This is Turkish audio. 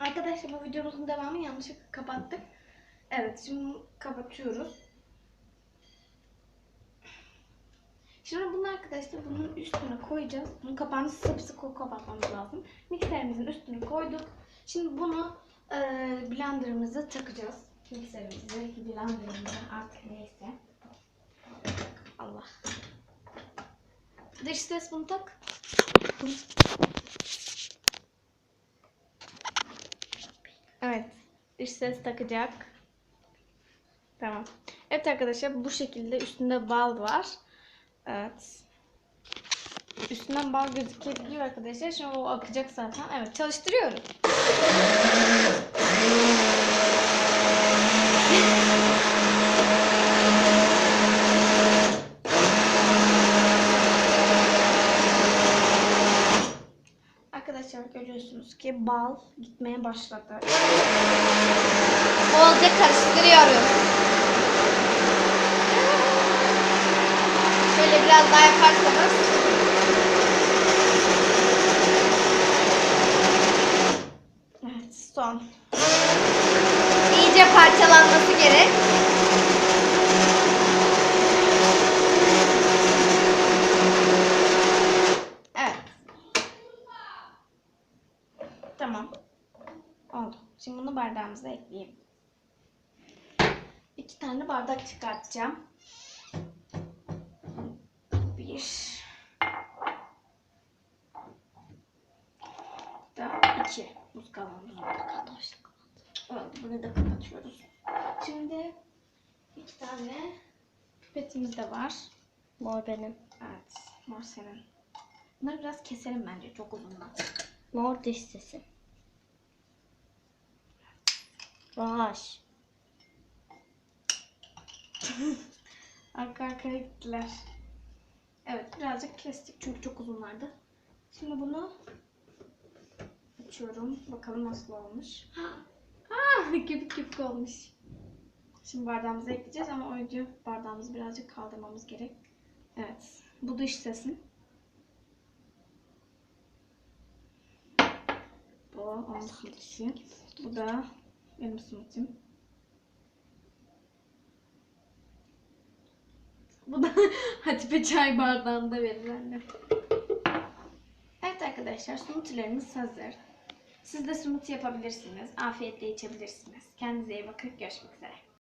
Arkadaşlar bu videomuzun devamı yanlışlıkla kapattık. Evet şimdi kapatıyoruz. Şimdi bunu arkadaşlar bunun üstüne koyacağız. Bunun kapağını sıkı kapatmamız lazım. Mikserimizin üstüne koyduk. Şimdi bunu e, blenderımıza takacağız. Mikserimizi, blenderımıza artık neyse. Allah. Dış ses bunu tak. Evet. Dış ses takacak. Tamam. Evet arkadaşlar bu şekilde üstünde bal var. Evet. Üstünden bal gözükebiliyor arkadaşlar. Şimdi o akacak zaten. Evet çalıştırıyorum. Arkadaşlar görüyorsunuz ki bal gitmeye başladı. Bolca karıştırıyorum. Şöyle biraz daha yaparsanız. Evet son. İyice parçalanması gerek. Evet. Tamam. Oldu. Şimdi bunu bardağımıza ekleyelim. İki tane bardak çıkartacağım. Bir. Daha iki. Buz kavanozu burada kaldı. Oldu. Bunu da kapatıyoruz. Şimdi iki tane pipetimiz de var. Mor benim. Evet. Mor senin. Bunları biraz keselim bence. Çok uzunlar. Mor sesi. Vaş. Arka arkaya gittiler. Evet birazcık kestik çünkü çok uzunlardı. Şimdi bunu açıyorum. Bakalım nasıl olmuş. Ah, küpük küpük olmuş. Şimdi bardağımıza ekleyeceğiz ama önce bardağımızı birazcık kaldırmamız gerek. Evet. Bu dış sesin. Bu onun smoothie'si. Bu da benim smoothie'm. Bu da Hatice çay bardağında verir. Evet arkadaşlar smoothie'lerimiz hazır. Siz de smoothie yapabilirsiniz. Afiyetle içebilirsiniz. Kendinize iyi bakın. Görüşmek üzere.